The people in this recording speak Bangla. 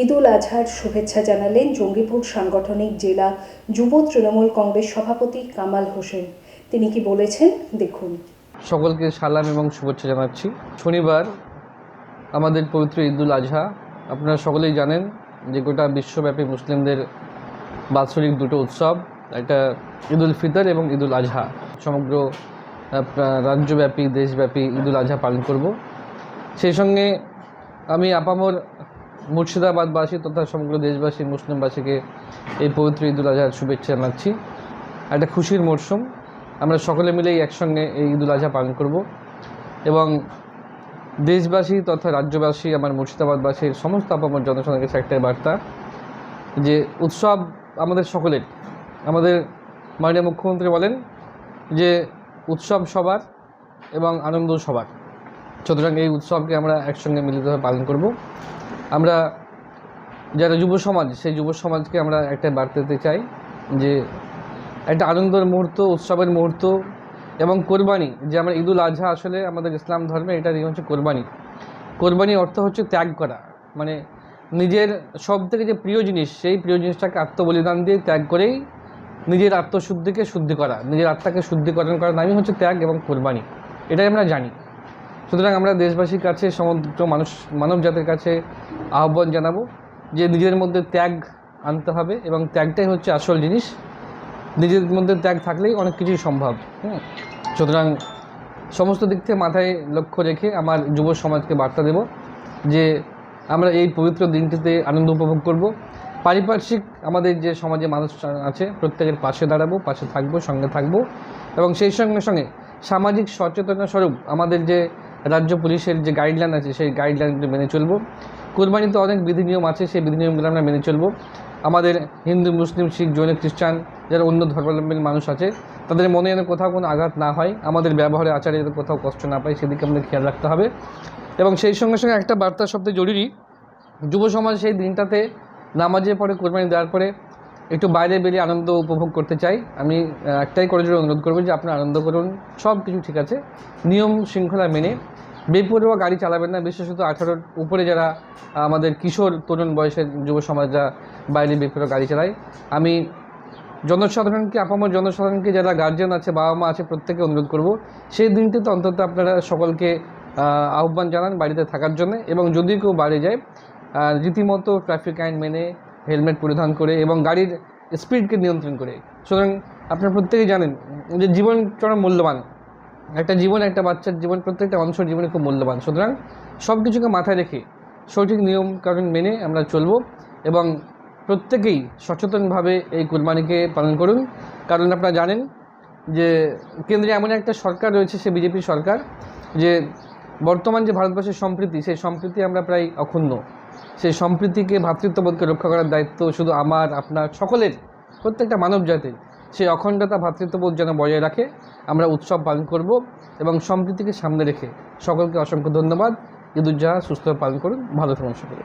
ঈদ উল আজহার শুভেচ্ছা জানালেন জঙ্গিপুর সাংগঠনিক জেলা যুব তৃণমূল কংগ্রেস সভাপতি কামাল হোসেন। তিনি কি বলেছেন? দেখুন। সকলকে সালাম এবং শুভেচ্ছা জানাচ্ছি। শনিবার আমাদের পবিত্র ঈদুল আজহা, আপনারা সকলেই জানেন যে গোটা বিশ্বব্যাপী মুসলিমদের বাৎসরিক দুটো উৎসব, একটা ঈদুল ফিতর এবং ঈদুল আজহা। সমগ্র রাজ্যব্যাপী, দেশব্যাপী ঈদুল আজহা পালন করব। সেই সঙ্গে আমি আপামর মুর্শিদাবাদবাসী তথা সমগ্র দেশবাসী, মুসলিমবাসীকে এই পবিত্র ঈদুল আজহার শুভেচ্ছা জানাচ্ছি। একটা খুশির মরশুম। আমরা সকলে মিলেই একসঙ্গে এই ঈদুল আজহা পালন করব। এবং দেশবাসী তথা রাজ্যবাসী, আমার মুর্শিদাবাদবাসীর সমস্ত আপামর জনসাধারণের কাছে একটাই বার্তা, যে উৎসব আমাদের সকলের। আমাদের মাননীয় মুখ্যমন্ত্রী বলেন যে উৎসব সবার এবং আনন্দ সবার। সুতরাং এই উৎসবকে আমরা একসঙ্গে মিলিতভাবে পালন করব। আমরা যারা যুব সমাজ, সেই যুব সমাজকে আমরা একটা বার্তা দিতে চাই যে একটা আনন্দের মুহূর্ত, উৎসবের মুহূর্ত এবং কোরবানি, যে আমরা ঈদুল আজহা আসলে আমাদের ইসলাম ধর্মে এটা হচ্ছে কোরবানি। কোরবানি অর্থ হচ্ছে ত্যাগ করা। মানে নিজের সব থেকে যে প্রিয় জিনিস, সেই প্রিয় জিনিসটাকে আত্মবলিদান দিয়ে ত্যাগ করেই নিজের আত্মশুদ্ধিকে শুদ্ধি করা, নিজের আত্মাকে শুদ্ধিকরণ করার নামই হচ্ছে ত্যাগ এবং কোরবানি। এটাই আমরা জানি। সুতরাং আমরা দেশবাসীর কাছে, সমগ্র মানুষ, মানব জাতির কাছে আহ্বান জানাব যে নিজের মধ্যে ত্যাগ আনতে হবে এবং ত্যাগটাই হচ্ছে আসল জিনিস। নিজের মধ্যে ত্যাগ থাকলেই অনেক কিছুই সম্ভব, হুম। সুতরাং সমস্ত দিক থেকে মাথায় লক্ষ্য রেখে আমার যুব সমাজকে বার্তা দেব যে আমরা এই পবিত্র দিনটিতে আনন্দ উপভোগ করব। পারিপার্শ্বিক আমাদের যে সমাজে মানুষ আছে, প্রত্যেকের পাশে দাঁড়াবো, পাশে থাকব, সঙ্গে থাকব এবং সেই সঙ্গে সঙ্গে সামাজিক সচেতনতা স্বরূপ আমাদের যে রাজ্য পুলিশের যে গাইডলাইন আছে, সেই গাইডলাইনগুলি মেনে চলবো। কোরবানিতে অনেক বিধি নিয়ম আছে, সেই বিধি নিয়মগুলো আমরা মেনে চলবো। আমাদের হিন্দু, মুসলিম, শিখ, জৈন, খ্রিস্টান যারা অন্য ধর্মাবলম্বী মানুষ আছে, তাদের মনে যেন কোথাও কোনো আঘাত না হয়, আমাদের ব্যবহারে, আচারে যাতে কোথাও কষ্ট না পায়, সেদিকে আমাদের খেয়াল রাখতে হবে। এবং সেই সঙ্গে সঙ্গে একটা বার্তা সবথেকে জরুরি, যুব সমাজ সেই দিনটাতে নামাজের পরে, কোরবানি দেওয়ার পরে একটু বাইরে বেরিয়ে আনন্দ উপভোগ করতে চাই। আমি একটাই করে অনুরোধ করব যে আপনারা আনন্দ করুন সব কিছু ঠিক আছে। নিয়ম শৃঙ্খলা মেনে বেপরোয়া গাড়ি চালাবেন না, বিশেষত আঠারোর উপরে যারা আমাদের কিশোর তরুণ বয়সের যুব সমাজরা বাইরে বেপরোয়া গাড়ি চালায়। আমি জনসাধারণকে, আপামর জনসাধারণকে, যারা গার্জেন আছে বাবা মা আছে প্রত্যেকে অনুরোধ করব, সেই দিনটিতে অন্তত আপনারা সকলকে আহ্বান জানান বাড়িতে থাকার জন্য এবং যদি কেউ বাইরে যায় রীতিমতো ট্রাফিক আইন মেনে হেলমেট পরিধান করে এবং গাড়ির স্পিডকে নিয়ন্ত্রণ করে। সুতরাং আপনারা প্রত্যেকেই জানেন যে জীবন চরম মূল্যবান। একটা জীবন, একটা বাচ্চার জীবন, প্রত্যেকটা অংশের জীবনে খুব মূল্যবান। সুতরাং সব কিছুকে মাথায় রেখে সঠিক নিয়ম কারণ মেনে আমরা চলব এবং প্রত্যেকেই সচেতনভাবে এই কুরবানিকে পালন করুন। কারণ আপনারা জানেন যে কেন্দ্রে এমন একটা সরকার রয়েছে, সে বিজেপি সরকার, যে বর্তমান যে ভারতবর্ষের সম্প্রীতি, সেই সম্প্রীতি আমরা প্রায় অক্ষুণ্ণ। সেই সম্প্রীতিকে ভ্রাতৃত্ববোধকে রক্ষা করার দায়িত্ব শুধু আমার, আপনার, সকলের, প্রত্যেকটা মানব জাতির সেই অখণ্ডতা ভ্রাতৃত্ববোধ যেন বজায় রাখে, আমরা উৎসব পালন করব এবং সম্প্রীতিকে সামনে রেখে সকলকে অসংখ্য ধন্যবাদ। ঈদুজ্জাহা সুস্থ পালন করুন। ভালো থাকুন সকলে।